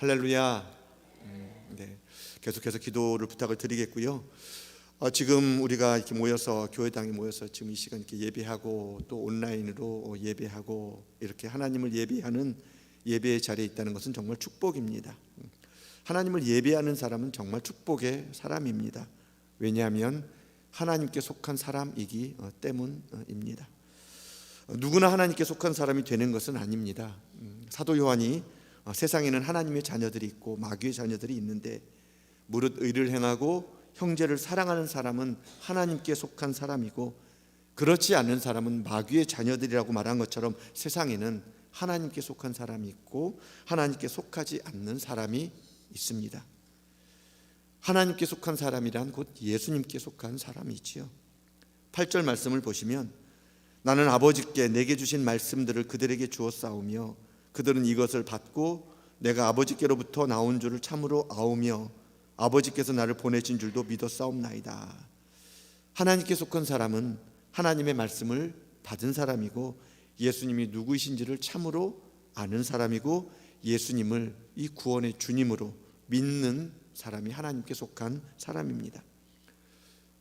할렐루야. 음, 네. 계속해서 기도를 부탁을 드리겠고요. 어, 지금 우리가 이렇게 모여서 교회당에 모여서 지금 이 시간 이렇게 예배하고 또 온라인으로 예배하고 이렇게 하나님을 예배하는 예배의 자리에 있다는 것은 정말 축복입니다. 음, 하나님을 예배하는 사람은 정말 축복의 사람입니다. 왜냐하면 하나님께 속한 사람이기 어, 때문입니다. 어, 누구나 하나님께 속한 사람이 되는 것은 아닙니다. 음, 사도 요한이 어, 세상에는 하나님의 자녀들이 있고 마귀의 자녀들이 있는데 무릇 의를 행하고 형제를 사랑하는 사람은 하나님께 속한 사람이고 그렇지 않는 사람은 마귀의 자녀들이라고 말한 것처럼 세상에는 하나님께 속한 사람이 있고 하나님께 속하지 않는 사람이 있습니다. 하나님께 속한 사람이란 곧 예수님께 속한 사람이지요. 8절 말씀을 보시면 나는 아버지께 내게 주신 말씀들을 그들에게 주었사오며 그들은 이것을 받고 내가 아버지께로부터 나온 줄을 참으로 아오며 아버지께서 나를 보내신 줄도 믿었사옵나이다. 하나님께 속한 사람은 하나님의 말씀을 받은 사람이고 예수님이 누구이신지를 참으로 아는 사람이고 예수님을 이 구원의 주님으로 믿는 사람이 하나님께 속한 사람입니다.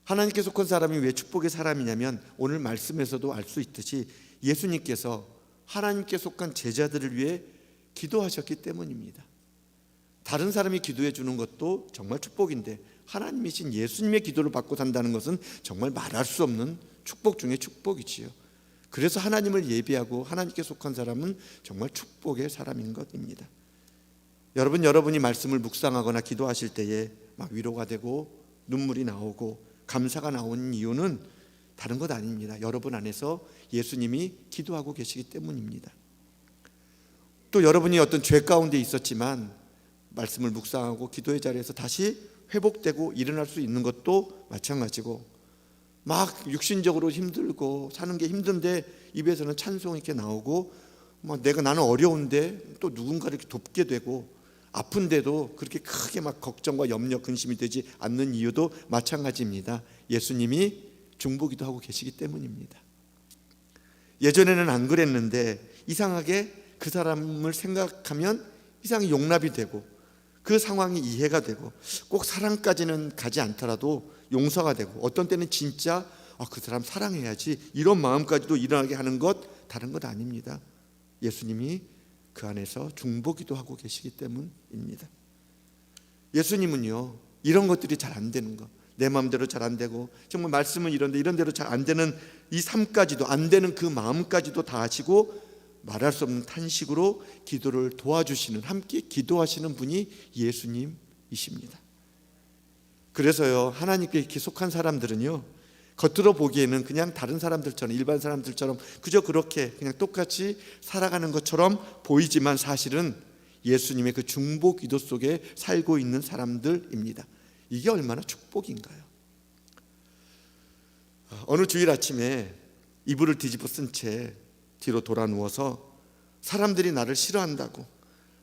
하나님께 속한 사람이 왜 축복의 사람이냐면 오늘 말씀에서도 알 수 있듯이 예수님께서 하나님께 속한 제자들을 위해 기도하셨기 때문입니다. 다른 사람이 기도해 주는 것도 정말 축복인데 하나님이신 예수님의 기도를 받고 산다는 것은 정말 말할 수 없는 축복 중의 축복이지요. 그래서 하나님을 예비하고 하나님께 속한 사람은 정말 축복의 사람인 것입니다. 여러분 여러분이 말씀을 묵상하거나 기도하실 때에 막 위로가 되고 눈물이 나오고 감사가 나오는 이유는 다른 것 아닙니다. 여러분 안에서 예수님이 기도하고 계시기 때문입니다. 또 여러분이 어떤 죄 가운데 있었지만 말씀을 묵상하고 기도의 자리에서 다시 회복되고 일어날 수 있는 것도 마찬가지고 막 육신적으로 힘들고 사는 게 힘든데 입에서는 찬송이 이렇게 나오고 뭐 내가 나는 어려운데 또 누군가를 이렇게 돕게 되고 아픈데도 그렇게 크게 막 걱정과 염려 근심이 되지 않는 이유도 마찬가지입니다. 예수님이 중보기도 하고 계시기 때문입니다. 예전에는 안 그랬는데 이상하게 그 사람을 생각하면 이상히 용납이 되고 그 상황이 이해가 되고 꼭 사랑까지는 가지 않더라도 용서가 되고 어떤 때는 진짜 아, 그 사람 사랑해야지 이런 마음까지도 일어나게 하는 것 다른 것 아닙니다. 예수님이 그 안에서 중보기도 하고 계시기 때문입니다. 예수님은요 이런 것들이 잘 안 되는 것, 내 마음대로 잘 안 되고 정말 말씀은 이런데 이런 대로 잘 안 되는 이 삶까지도 안 되는 그 마음까지도 다 하시고 말할 수 없는 탄식으로 기도를 도와주시는 함께 기도하시는 분이 예수님이십니다. 그래서요 하나님께 이렇게 속한 사람들은요 겉으로 보기에는 그냥 다른 사람들처럼 일반 사람들처럼 그저 그렇게 그냥 똑같이 살아가는 것처럼 보이지만 사실은 예수님의 그 중보 기도 속에 살고 있는 사람들입니다. 이게 얼마나 축복인가요? 어느 주일 아침에 이불을 뒤집어 쓴 채 뒤로 돌아 누워서 사람들이 나를 싫어한다고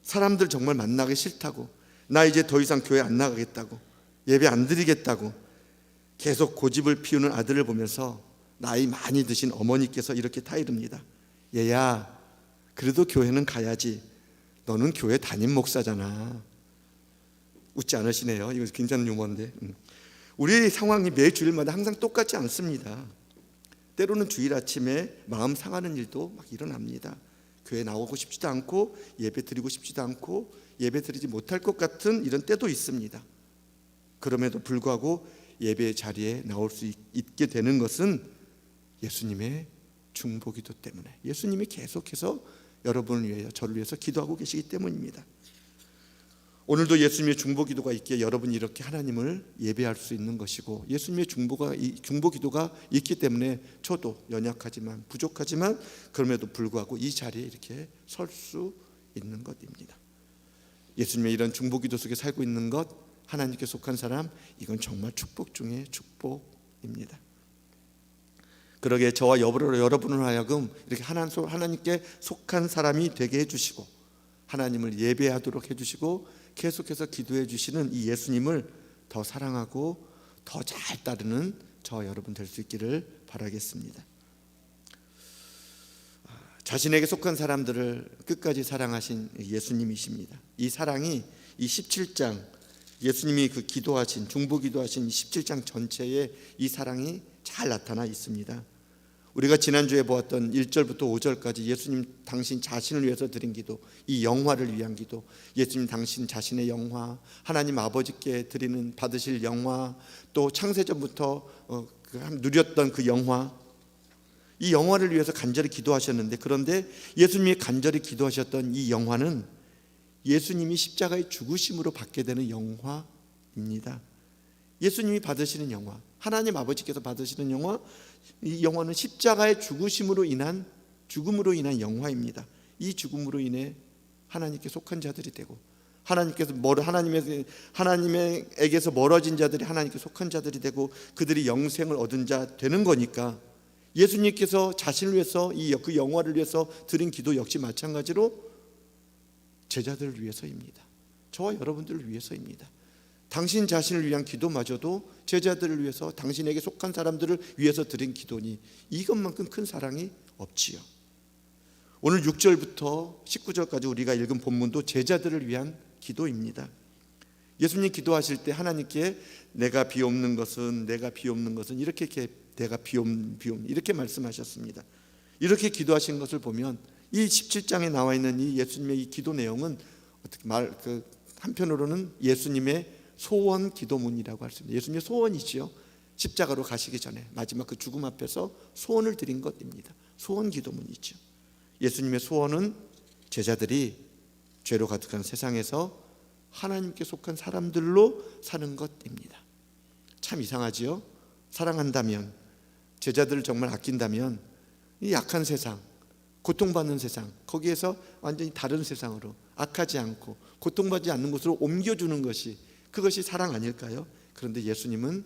사람들 정말 만나기 싫다고 나 이제 더 이상 교회 안 나가겠다고 예배 안 드리겠다고 계속 고집을 피우는 아들을 보면서 나이 많이 드신 어머니께서 이렇게 타이릅니다. 얘야, 그래도 교회는 가야지. 너는 교회 담임 목사잖아. 웃지 않으시네요. 이거 괜찮은 유머인데. 음. 우리 상황이 매 주일마다 항상 똑같지 않습니다. 때로는 주일 아침에 마음 상하는 일도 막 일어납니다. 교회 나오고 싶지도 않고 예배 드리고 싶지도 않고 예배 드리지 못할 것 같은 이런 때도 있습니다. 그럼에도 불구하고 예배 자리에 나올 수 있게 되는 것은 예수님의 중보기도 때문에 예수님이 계속해서 여러분을 위하여 저를 위해서 기도하고 계시기 때문입니다. 오늘도 예수님의 중보 기도가 있기에 여러분이 이렇게 하나님을 예배할 수 있는 것이고 예수님의 중보가 중보 기도가 있기 때문에 저도 연약하지만 부족하지만 그럼에도 불구하고 이 자리에 이렇게 설 수 있는 것입니다. 예수님의 이런 중보 기도 속에 살고 있는 것 하나님께 속한 사람 이건 정말 축복 중의 축복입니다. 그러게 저와 여러분을 하여금 이렇게 하나님께 속한 사람이 되게 해주시고 하나님을 예배하도록 해주시고 계속해서 기도해 주시는 이 예수님을 더 사랑하고 더 잘 따르는 저 여러분 될 수 있기를 바라겠습니다. 자신에게 속한 사람들을 끝까지 사랑하신 예수님이십니다. 이 사랑이 이 17장 예수님이 그 기도하신 중보 기도하신 17장 전체에 이 사랑이 잘 나타나 있습니다. 우리가 지난주에 보았던 1절부터 5절까지 예수님 당신 자신을 위해서 드린 기도, 이 영화를 위한 기도, 예수님 당신 자신의 영화, 하나님 아버지께 드리는 받으실 영화, 또 창세전부터 어, 그 누렸던 그 영화, 이 영화를 위해서 간절히 기도하셨는데 그런데 예수님이 간절히 기도하셨던 이 영화는 예수님이 십자가의 죽으심으로 받게 되는 영화입니다. 예수님이 받으시는 영화, 하나님 아버지께서 받으시는 영화, 이 영화는 십자가의 죽으심으로 인한 죽음으로 인한 영화입니다. 이 죽음으로 인해 하나님께 속한 자들이 되고 하나님께서 멀 하나님의 하나님에게서 멀어진 자들이 하나님께 속한 자들이 되고 그들이 영생을 얻은 자 되는 거니까 예수님께서 자신을 위해서 이 그 영화를 위해서 드린 기도 역시 마찬가지로 제자들을 위해서입니다. 저와 여러분들을 위해서입니다. 당신 자신을 위한 기도마저도 제자들을 위해서 당신에게 속한 사람들을 위해서 드린 기도니 이것만큼 큰 사랑이 없지요. 오늘 6절부터 19절까지 우리가 읽은 본문도 제자들을 위한 기도입니다. 예수님 기도하실 때 하나님께 내가 비옵는 것은 내가 비옵는 것은 이렇게 이렇게 내가 비옵 비옵 이렇게 말씀하셨습니다. 이렇게 기도하신 것을 보면 이 17장에 나와 있는 이 예수님의 이 기도 내용은 어떻게 말 그 한편으로는 예수님의 소원 기도문이라고 할 수 있습니다. 예수님의 소원이지요. 십자가로 가시기 전에 마지막 그 죽음 앞에서 소원을 드린 것입니다. 소원 기도문이죠. 예수님의 소원은 제자들이 죄로 가득한 세상에서 하나님께 속한 사람들로 사는 것입니다. 참 이상하지요. 사랑한다면 제자들을 정말 아낀다면 이 약한 세상, 고통받는 세상 거기에서 완전히 다른 세상으로 악하지 않고 고통받지 않는 곳으로 옮겨주는 것이 그것이 사랑 아닐까요? 그런데 예수님은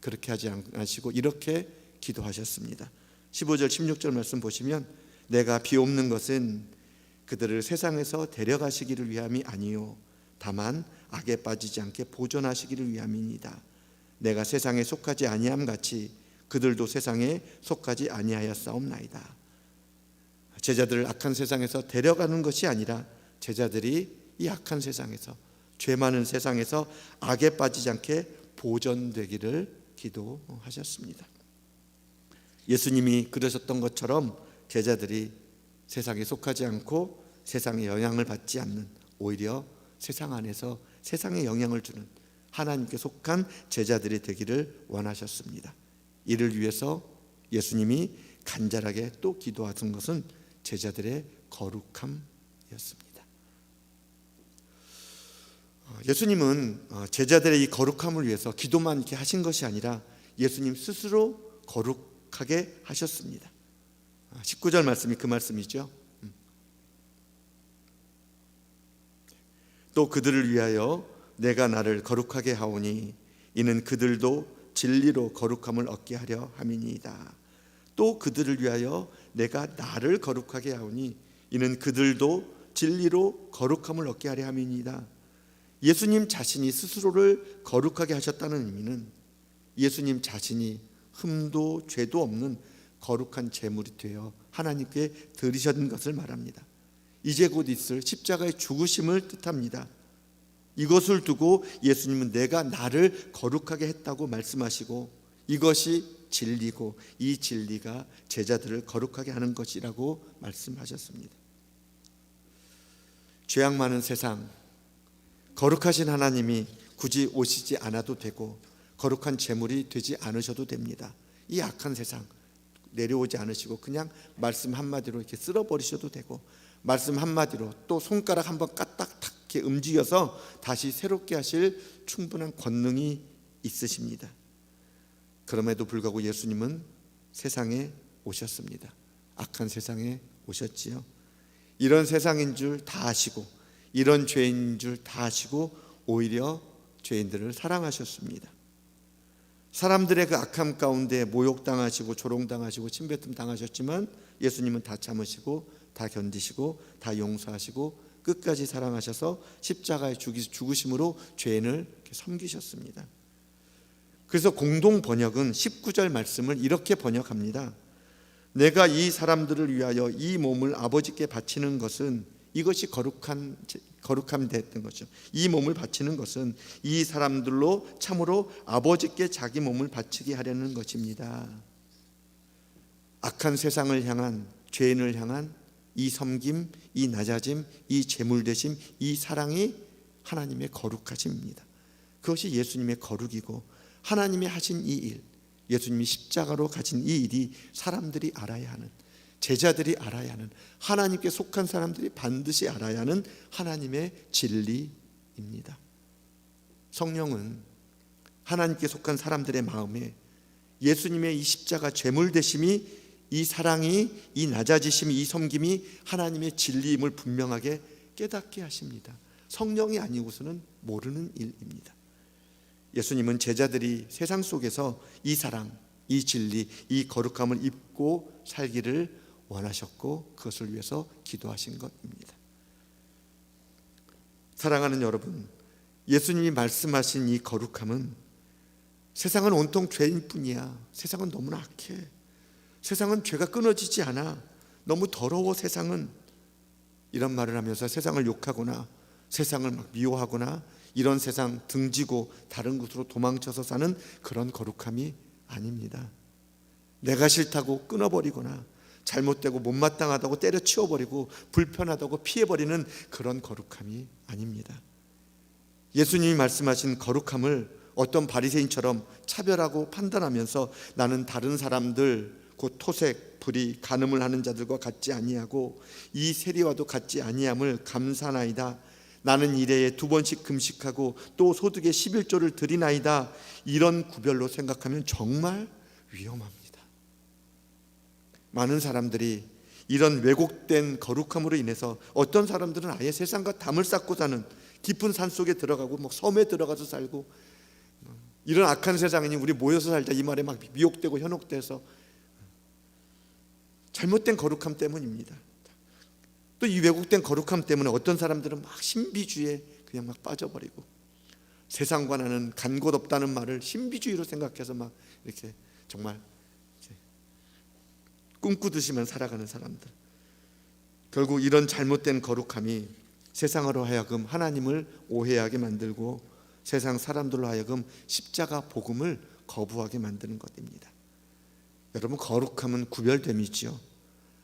그렇게 하지 않으시고 이렇게 기도하셨습니다. 15절 16절 말씀 보시면 내가 비옵는 것은 그들을 세상에서 데려가시기를 위함이 아니요 다만 악에 빠지지 않게 보존하시기를 위함이니다. 내가 세상에 속하지 아니함 같이 그들도 세상에 속하지 아니하였사옵나이다. 제자들을 악한 세상에서 데려가는 것이 아니라 제자들이 이 악한 세상에서 죄 많은 세상에서 악에 빠지지 않게 보존되기를 기도하셨습니다. 예수님이 그러셨던 것처럼 제자들이 세상에 속하지 않고 세상의 영향을 받지 않는 오히려 세상 안에서 세상에 영향을 주는 하나님께 속한 제자들이 되기를 원하셨습니다. 이를 위해서 예수님이 간절하게 또 기도하신 것은 제자들의 거룩함이었습니다. 어, 예수님은 어, 제자들의 이 거룩함을 위해서 기도만 이렇게 하신 것이 아니라 예수님 스스로 거룩하게 하셨습니다. 19절 말씀이 그 말씀이죠. 음. 또 그들을 위하여 내가 나를 거룩하게 하오니 이는 그들도 진리로 거룩함을 얻게 하려 함이니이다. 또 그들을 위하여 내가 나를 거룩하게 하오니 이는 그들도 진리로 거룩함을 얻게 하려 함이니이다. 예수님 자신이 스스로를 거룩하게 하셨다는 의미는 예수님 자신이 흠도 죄도 없는 거룩한 제물이 되어 하나님께 드리셨는 것을 말합니다. 이제 곧 있을 십자가의 죽으심을 뜻합니다. 이것을 두고 예수님은 내가 나를 거룩하게 했다고 말씀하시고 이것이 진리고 이 진리가 제자들을 거룩하게 하는 것이라고 말씀하셨습니다. 죄악 많은 세상 거룩하신 하나님이 굳이 오시지 않아도 되고 거룩한 제물이 되지 않으셔도 됩니다. 이 악한 세상 내려오지 않으시고 그냥 말씀 한마디로 이렇게 쓸어 버리셔도 되고 말씀 한마디로 또 손가락 한번 까딱 탁 이렇게 움직여서 다시 새롭게 하실 충분한 권능이 있으십니다. 그럼에도 불구하고 예수님은 세상에 오셨습니다. 악한 세상에 오셨지요. 이런 세상인 줄 다 아시고 이런 죄인 줄 다 아시고 오히려 죄인들을 사랑하셨습니다. 사람들의 그 악함 가운데 모욕당하시고 조롱당하시고 침뱉음 당하셨지만 예수님은 다 참으시고 다 견디시고 다 용서하시고 끝까지 사랑하셔서 십자가에 죽으심으로 죄인을 섬기셨습니다. 그래서 공동 번역은 19절 말씀을 이렇게 번역합니다. 내가 이 사람들을 위하여 이 몸을 아버지께 바치는 것은 이것이 거룩한 거룩함이 됐던 거죠. 이 몸을 바치는 것은 이 사람들로 참으로 아버지께 자기 몸을 바치게 하려는 것입니다. 악한 세상을 향한 죄인을 향한 이 섬김, 이 낮아짐, 이 재물 대심, 이 사랑이 하나님의 거룩하심입니다. 그것이 예수님의 거룩이고 하나님이 하신 이 일, 예수님이 십자가로 가진 이 일이 사람들이 알아야 하는 제자들이 알아야 하는 하나님께 속한 사람들이 반드시 알아야 하는 하나님의 진리입니다. 성령은 하나님께 속한 사람들의 마음에 예수님의 이 십자가 죄물 대심이 이 사랑이 이 낮아지심이 이 섬김이 하나님의 진리임을 분명하게 깨닫게 하십니다. 성령이 아니고서는 모르는 일입니다. 예수님은 제자들이 세상 속에서 이 사랑, 이 진리, 이 거룩함을 입고 살기를 원하셨고 그것을 위해서 기도하신 것입니다. 사랑하는 여러분, 예수님이 말씀하신 이 거룩함은 세상은 온통 죄인뿐이야. 세상은 너무나 악해. 세상은 죄가 끊어지지 않아. 너무 더러워 세상은 이런 말을 하면서 세상을 욕하거나 세상을 막 미워하거나 이런 세상 등지고 다른 곳으로 도망쳐서 사는 그런 거룩함이 아닙니다. 내가 싫다고 끊어버리거나 잘못되고 못마땅하다고 때려치워버리고 불편하다고 피해버리는 그런 거룩함이 아닙니다. 예수님이 말씀하신 거룩함을 어떤 바리새인처럼 차별하고 판단하면서 나는 다른 사람들 곧 토색, 불의, 간음을 하는 자들과 같지 아니하고 이 세리와도 같지 아니함을 감사나이다. 나는 일회에 두 번씩 금식하고 또 소득의 11조를 드리나이다. 이런 구별로 생각하면 정말 위험합니다. 많은 사람들이 이런 왜곡된 거룩함으로 인해서 어떤 사람들은 아예 세상과 담을 쌓고 사는 깊은 산 속에 들어가고 뭐 섬에 들어가서 살고 이런 악한 세상이니 우리 모여서 살자 이 말에 막 미혹되고 현혹돼서 잘못된 거룩함 때문입니다. 또 이 왜곡된 거룩함 때문에 어떤 사람들은 막 신비주의에 그냥 막 빠져버리고 세상과 나는 간 곳 없다는 말을 신비주의로 생각해서 막 이렇게 정말 꿈꾸듯이만 살아가는 사람들. 결국 이런 잘못된 거룩함이 세상으로 하여금 하나님을 오해하게 만들고 세상 사람들로 하여금 십자가 복음을 거부하게 만드는 것입니다. 여러분 거룩함은 구별됨이지요.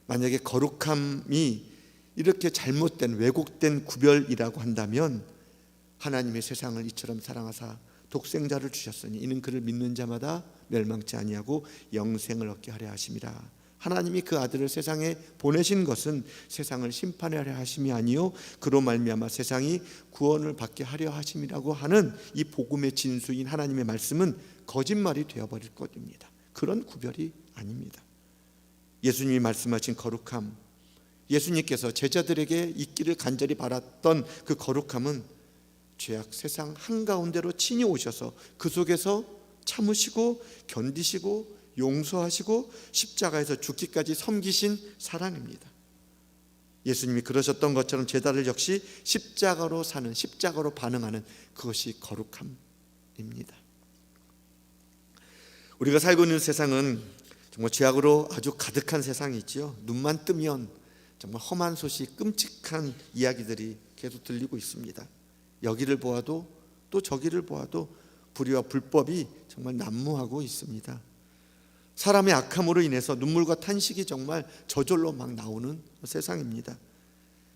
만약에 거룩함이 이렇게 잘못된 왜곡된 구별이라고 한다면 하나님의 세상을 이처럼 사랑하사 독생자를 주셨으니 이는 그를 믿는 자마다 멸망치 아니하고 영생을 얻게 하려 하심이라. 하나님이 그 아들을 세상에 보내신 것은 세상을 심판하려 하심이 아니요 그로 말미암아 세상이 구원을 받게 하려 하심이라고 하는 이 복음의 진수인 하나님의 말씀은 거짓말이 되어 버릴 것입니다. 그런 구별이 아닙니다. 예수님이 말씀하신 거룩함 예수님께서 제자들에게 있기를 간절히 바랐던 그 거룩함은 죄악 세상 한가운데로 친히 오셔서 그 속에서 참으시고 견디시고 용서하시고 십자가에서 죽기까지 섬기신 사랑입니다. 예수님이 그러셨던 것처럼 제자들 역시 십자가로 사는 십자가로 반응하는 그것이 거룩함입니다. 우리가 살고 있는 세상은 정말 죄악으로 아주 가득한 세상이지요. 눈만 뜨면 정말 험한 소식, 끔찍한 이야기들이 계속 들리고 있습니다. 여기를 보아도 또 저기를 보아도 불의와 불법이 정말 난무하고 있습니다. 사람의 악함으로 인해서 눈물과 탄식이 정말 저절로 막 나오는 세상입니다.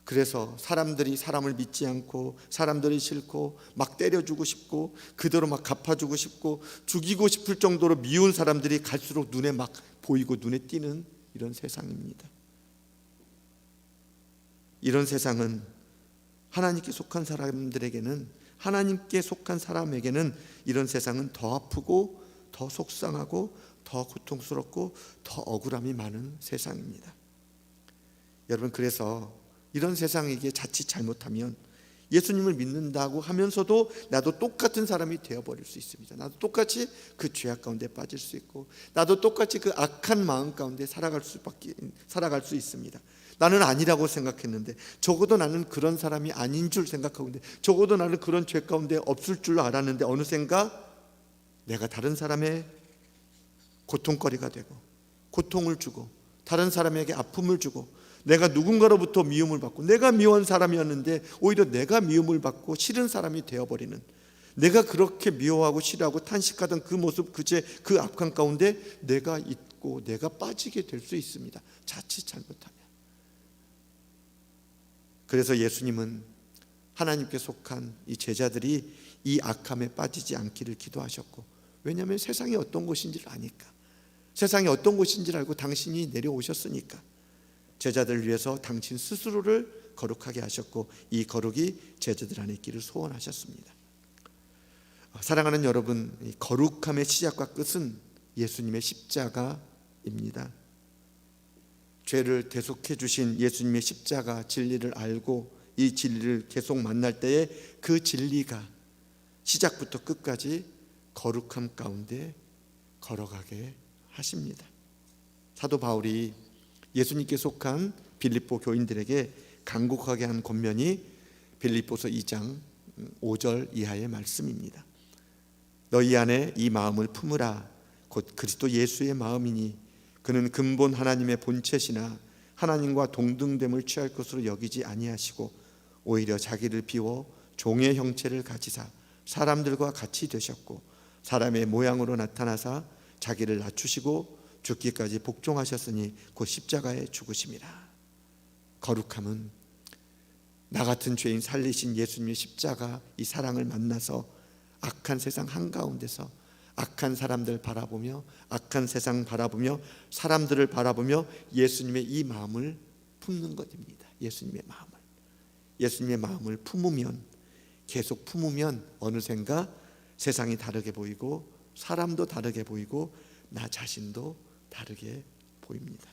그래서 사람들이 사람을 믿지 않고 사람들이 싫고 막 때려주고 싶고 그대로 막 갚아주고 싶고 죽이고 싶을 정도로 미운 사람들이 갈수록 눈에 막 보이고 눈에 띄는 이런 세상입니다. 이런 세상은 하나님께 속한 사람들에게는 하나님께 속한 사람에게는 이런 세상은 더 아프고 더 속상하고 더 고통스럽고 더 억울함이 많은 세상입니다. 여러분 그래서 이런 세상에게 자칫 잘못하면 예수님을 믿는다고 하면서도 나도 똑같은 사람이 되어버릴 수 있습니다. 나도 똑같이 그 죄악 가운데 빠질 수 있고, 나도 똑같이 그 악한 마음 가운데 살아갈 수밖에 살아갈 수 있습니다. 나는 아니라고 생각했는데, 적어도 나는 그런 사람이 아닌 줄 생각하고 있는데, 적어도 나는 그런 죄 가운데 없을 줄 알았는데 어느샌가 내가 다른 사람의 고통거리가 되고 고통을 주고 다른 사람에게 아픔을 주고 내가 누군가로부터 미움을 받고 내가 미워한 사람이었는데 오히려 내가 미움을 받고 싫은 사람이 되어버리는 내가 그렇게 미워하고 싫어하고 탄식하던 그 모습 그제 그 악한 가운데 내가 있고 내가 빠지게 될 수 있습니다. 자칫 잘못하면. 그래서 예수님은 하나님께 속한 이 제자들이 이 악함에 빠지지 않기를 기도하셨고 왜냐하면 세상이 어떤 곳인지를 아니까 세상이 어떤 곳인지를 알고 당신이 내려오셨으니까 제자들을 위해서 당신 스스로를 거룩하게 하셨고 이 거룩이 제자들 안에 있기를 소원하셨습니다. 사랑하는 여러분, 이 거룩함의 시작과 끝은 예수님의 십자가입니다. 죄를 대속해 주신 예수님의 십자가 진리를 알고 이 진리를 계속 만날 때에 그 진리가 시작부터 끝까지 거룩함 가운데 걸어가게 하십니다. 사도 바울이 예수님께 속한 빌립보 교인들에게 간곡하게 한 권면이 빌립보서 2장 5절 이하의 말씀입니다. 너희 안에 이 마음을 품으라 곧 그리스도 예수의 마음이니 그는 근본 하나님의 본체시나 하나님과 동등됨을 취할 것으로 여기지 아니하시고 오히려 자기를 비워 종의 형체를 가지사 사람들과 같이 되셨고 사람의 모양으로 나타나사 자기를 낮추시고 죽기까지 복종하셨으니 곧 십자가에 죽으심이라. 거룩함은 나 같은 죄인 살리신 예수님의 십자가 이 사랑을 만나서 악한 세상 한가운데서 악한 사람들 바라보며 악한 세상 바라보며 사람들을 바라보며 예수님의 이 마음을 품는 것입니다. 예수님의 마음을. 예수님의 마음을 품으면 계속 품으면 어느샌가 세상이 다르게 보이고 사람도 다르게 보이고 나 자신도 다르게 보입니다.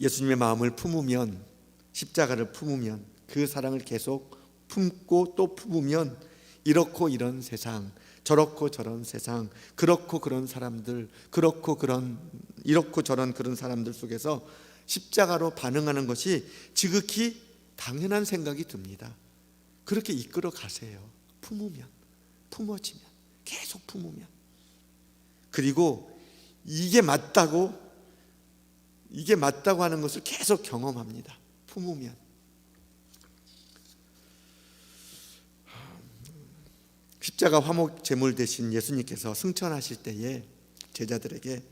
예수님의 마음을 품으면 십자가를 품으면 그 사랑을 계속 품고 또 품으면 이렇고 이런 세상 저렇고 저런 세상 그렇고 그런 사람들 그렇고 그런 이렇고 저런 그런 사람들 속에서 십자가로 반응하는 것이 지극히 당연한 생각이 듭니다. 그렇게 이끌어 가세요. 품으면 품어지면 계속 품으면. 그리고 이게 맞다고 이게 맞다고 하는 것을 계속 경험합니다. 품으면. 십자가 화목 제물 대신 예수님께서 승천하실 때에 제자들에게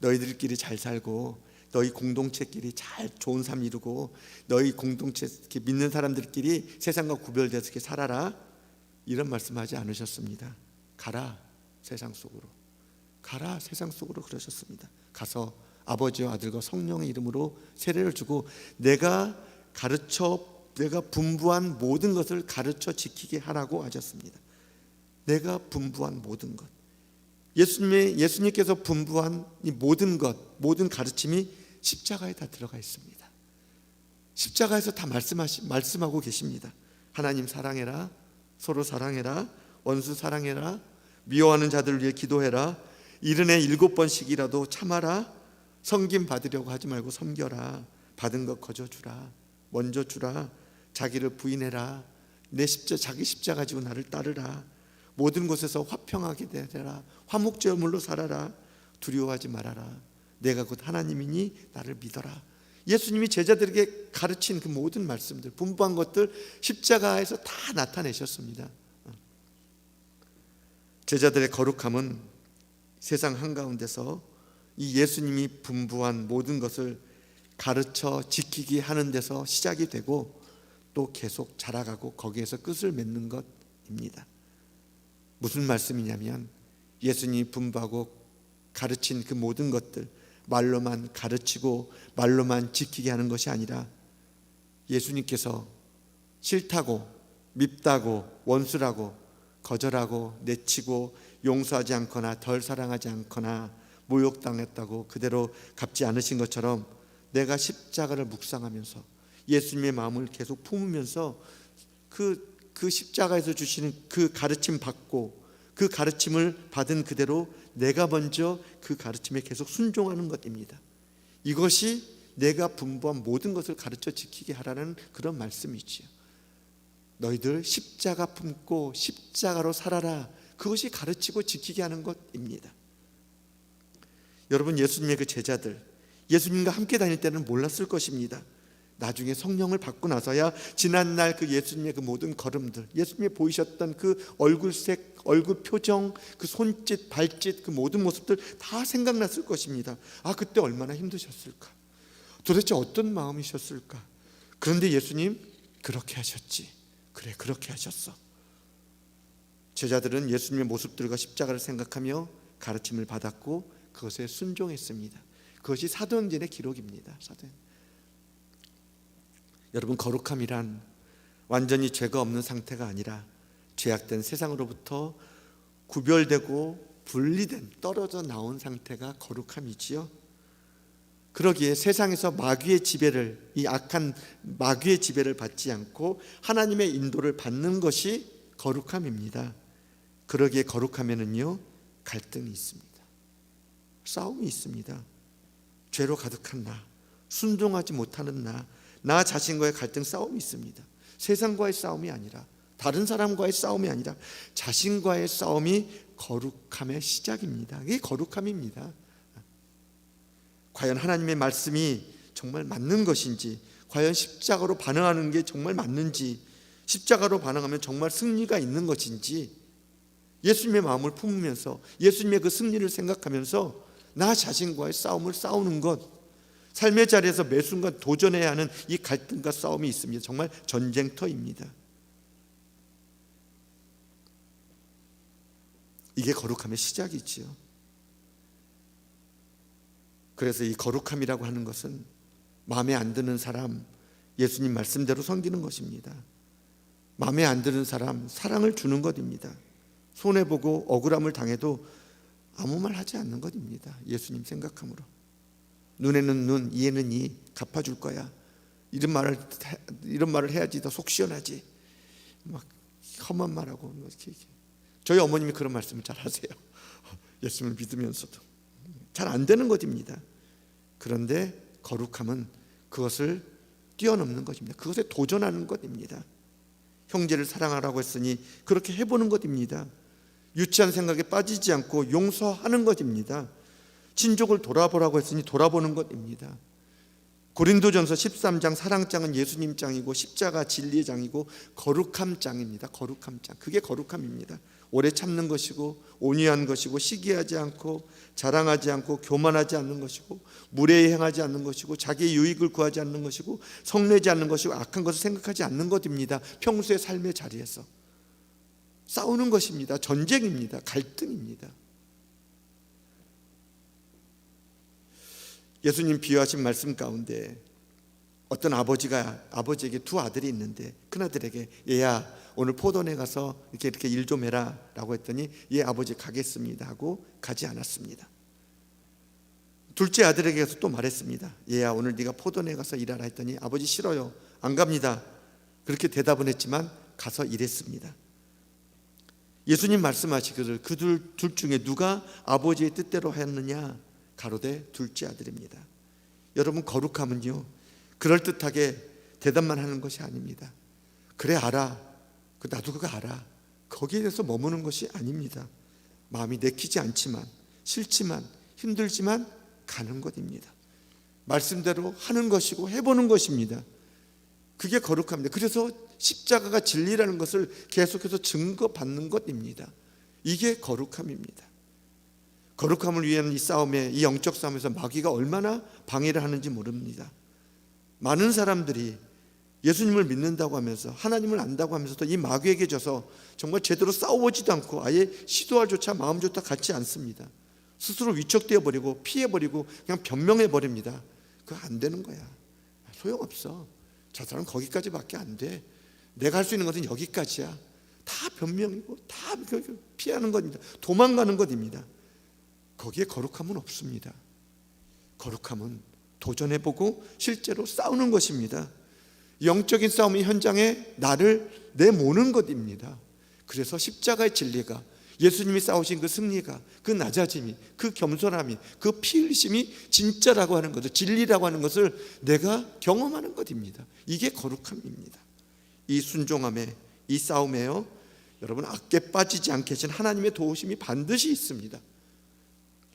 너희들끼리 잘 살고 너희 공동체끼리 잘 좋은 삶 이루고 너희 공동체 믿는 사람들끼리 세상과 구별돼서 살아라 이런 말씀하지 않으셨습니다. 가라 세상 속으로 가라 세상 속으로 그러셨습니다. 가서 아버지와 아들과 성령의 이름으로 세례를 주고 내가 가르쳐 내가 분부한 모든 것을 가르쳐 지키게 하라고 하셨습니다. 내가 분부한 모든 것. 예수님의 예수님께서 분부한 이 모든 것, 모든 가르침이 십자가에 다 들어가 있습니다. 십자가에서 다 말씀하시 말씀하고 계십니다. 하나님 사랑해라. 서로 사랑해라. 원수 사랑해라. 미워하는 자들을 위해 기도해라. 이른에 일곱 번씩이라도 참아라. 섬김 받으려고 하지 말고 섬겨라. 받은 것 거저 주라. 먼저 주라. 자기를 부인해라. 내 십자 자기 십자 가지고 나를 따르라. 모든 곳에서 화평하게 되라. 화목제물로 살아라. 두려워하지 말아라. 내가 곧 하나님이니 나를 믿어라. 예수님이 제자들에게 가르친 그 모든 말씀들, 분부한 것들 십자가에서 다 나타내셨습니다. 제자들의 거룩함은 세상 한가운데서 이 예수님이 분부한 모든 것을 가르쳐 지키게 하는 데서 시작이 되고 또 계속 자라가고 거기에서 끝을 맺는 것입니다. 무슨 말씀이냐면 예수님이 분부하고 가르친 그 모든 것들 말로만 가르치고 말로만 지키게 하는 것이 아니라 예수님께서 싫다고 밉다고 원수라고 거절하고 내치고 용서하지 않거나 덜 사랑하지 않거나 모욕당했다고 그대로 갚지 않으신 것처럼 내가 십자가를 묵상하면서 예수님의 마음을 계속 품으면서 그, 그 십자가에서 주시는 그 가르침 받고 그 가르침을 받은 그대로 내가 먼저 그 가르침에 계속 순종하는 것입니다. 이것이 내가 분부한 모든 것을 가르쳐 지키게 하라는 그런 말씀이지요. 너희들 십자가 품고 십자가로 살아라. 그것이 가르치고 지키게 하는 것입니다. 여러분 예수님의 그 제자들 예수님과 함께 다닐 때는 몰랐을 것입니다. 나중에 성령을 받고 나서야 지난날 그 예수님의 그 모든 걸음들, 예수님이 보이셨던 그 얼굴색, 얼굴 표정, 그 손짓, 발짓, 그 모든 모습들 다 생각났을 것입니다. 아, 그때 얼마나 힘드셨을까? 도대체 어떤 마음이셨을까? 그런데 예수님 그렇게 하셨지. 그래, 그렇게 하셨어. 제자들은 예수님의 모습들과 십자가를 생각하며 가르침을 받았고 그것에 순종했습니다. 그것이 사도행전의 기록입니다. 사도행. 여러분 거룩함이란 완전히 죄가 없는 상태가 아니라 죄악된 세상으로부터 구별되고 분리된 떨어져 나온 상태가 거룩함이지요. 그러기에 세상에서 마귀의 지배를 이 악한 마귀의 지배를 받지 않고 하나님의 인도를 받는 것이 거룩함입니다. 그러기에 거룩하면은요 갈등이 있습니다. 싸움이 있습니다. 죄로 가득한 나, 순종하지 못하는 나, 나 자신과의 갈등 싸움이 있습니다. 세상과의 싸움이 아니라 다른 사람과의 싸움이 아니라 자신과의 싸움이 거룩함의 시작입니다. 이게 거룩함입니다. 과연 하나님의 말씀이 정말 맞는 것인지, 과연 십자가로 반응하는 게 정말 맞는지, 십자가로 반응하면 정말 승리가 있는 것인지, 예수님의 마음을 품으면서 예수님의 그 승리를 생각하면서 나 자신과의 싸움을 싸우는 것, 삶의 자리에서 매 순간 도전해야 하는 이 갈등과 싸움이 있습니다. 정말 전쟁터입니다. 이게 거룩함의 시작이지요. 그래서 이 거룩함이라고 하는 것은 마음에 안 드는 사람 예수님 말씀대로 섬기는 것입니다. 마음에 안 드는 사람 사랑을 주는 것입니다. 손해 보고 억울함을 당해도 아무 말 하지 않는 것입니다. 예수님 생각함으로. 눈에는 눈, 이에는 이 갚아줄 거야. 이런 말을 이런 말을 해야지 더 속 시원하지. 막 험한 말하고 뭐 저희 어머님이 그런 말씀을 잘 하세요. 예수님을 믿으면서도 잘 안 되는 것입니다. 그런데 거룩함은 그것을 뛰어넘는 것입니다. 그것에 도전하는 것입니다. 형제를 사랑하라고 했으니 그렇게 해보는 것입니다. 유치한 생각에 빠지지 않고 용서하는 것입니다. 친족을 돌아보라고 했으니 돌아보는 것입니다. 고린도전서 13장 사랑장은 예수님 장이고 십자가 진리의 장이고 거룩함 장입니다. 거룩함 장. 그게 거룩함입니다. 오래 참는 것이고 온유한 것이고 시기하지 않고 자랑하지 않고 교만하지 않는 것이고 무례히 행하지 않는 것이고 자기의 유익을 구하지 않는 것이고 성내지 않는 것이고 악한 것을 생각하지 않는 것입니다. 평소의 삶의 자리에서 싸우는 것입니다. 전쟁입니다. 갈등입니다. 예수님 비유하신 말씀 가운데 어떤 아버지가 아버지에게 두 아들이 있는데 큰 아들에게 얘야 오늘 포도원에 가서 이렇게 이렇게 일 좀 해라라고 했더니 예 아버지 가겠습니다 하고 가지 않았습니다. 둘째 아들에게서 또 말했습니다. 얘야 오늘 네가 포도원에 가서 일하라 했더니 아버지 싫어요 안 갑니다. 그렇게 대답은 했지만 가서 일했습니다. 예수님 말씀하시기를 그둘 둘 중에 누가 아버지의 뜻대로 하였느냐 가로되 둘째 아들입니다. 여러분 거룩함은요 그럴 듯하게 대답만 하는 것이 아닙니다. 그래 알아. 그 나도 그거 알아. 거기에 대해서 머무는 것이 아닙니다. 마음이 내키지 않지만 싫지만 힘들지만 가는 것입니다. 말씀대로 하는 것이고 해보는 것입니다. 그게 거룩합니다. 그래서 십자가가 진리라는 것을 계속해서 증거받는 것입니다. 이게 거룩함입니다. 거룩함을 위한 이 싸움에 이 영적 싸움에서 마귀가 얼마나 방해를 하는지 모릅니다. 많은 사람들이 예수님을 믿는다고 하면서 하나님을 안다고 하면서도 이 마귀에게 져서 정말 제대로 싸워보지도 않고 아예 시도할 조차 마음조차 같지 않습니다. 스스로 위축되어 버리고 피해 버리고 그냥 변명해 버립니다. 그거 안 되는 거야. 소용없어. 저 사람 거기까지밖에 안 돼. 내가 할 수 있는 것은 여기까지야. 다 변명이고 다 피하는 겁니다. 도망가는 것입니다. 거기에 거룩함은 없습니다. 거룩함은 도전해보고 실제로 싸우는 것입니다. 영적인 싸움의 현장에 나를 내모는 것입니다. 그래서 십자가의 진리가 예수님이 싸우신 그 승리가 그 낮아짐이 그 겸손함이 그 피흘심이 진짜라고 하는 것을 진리라고 하는 것을 내가 경험하는 것입니다. 이게 거룩함입니다. 이 순종함에 이 싸움에요. 여러분 악계 빠지지 않게 하신 하나님의 도우심이 반드시 있습니다.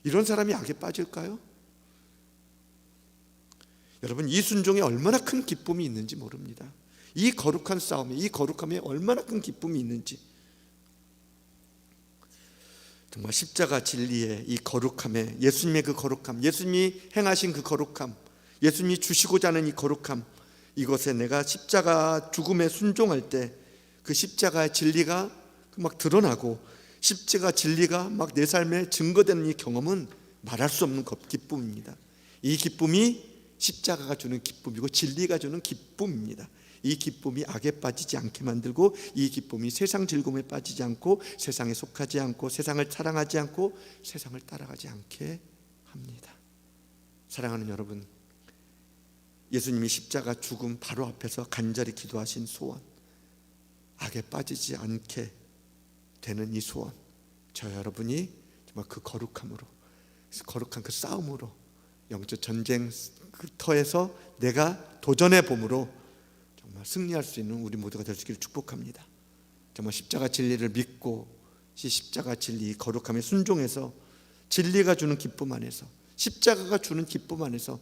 이런 사람이 악에 빠질까요? 여러분 이 순종에 얼마나 큰 기쁨이 있는지 모릅니다. 이 거룩한 싸움에 이 거룩함에 얼마나 큰 기쁨이 있는지 정말 십자가 진리의 이 거룩함에 예수님의 그 거룩함, 예수님이 행하신 그 거룩함, 예수님이 주시고자 하는 이 거룩함 이것에 내가 십자가 죽음에 순종할 때 그 십자가의 진리가 막 드러나고 십자가 진리가 막 내 삶에 증거되는 이 경험은 말할 수 없는 기쁨입니다. 이 기쁨이 십자가가 주는 기쁨이고 진리가 주는 기쁨입니다. 이 기쁨이 악에 빠지지 않게 만들고 이 기쁨이 세상 즐거움에 빠지지 않고 세상에 속하지 않고 세상을 사랑하지 않고 세상을 따라가지 않게 합니다. 사랑하는 여러분, 예수님이 십자가 죽음 바로 앞에서 간절히 기도하신 소원, 악에 빠지지 않게 되는 이 소원, 저 여러분이 정말 그 거룩함으로, 거룩한 그 싸움으로 영적 전쟁 그 터에서 내가 도전해 봄으로 정말 승리할 수 있는 우리 모두가 될 수 있기를 축복합니다. 정말 십자가 진리를 믿고 이 십자가 진리 거룩함에 순종해서 진리가 주는 기쁨 안에서 십자가가 주는 기쁨 안에서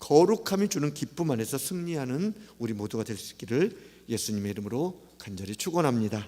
거룩함이 주는 기쁨 안에서 승리하는 우리 모두가 될 수 있기를 예수님의 이름으로 간절히 축원합니다.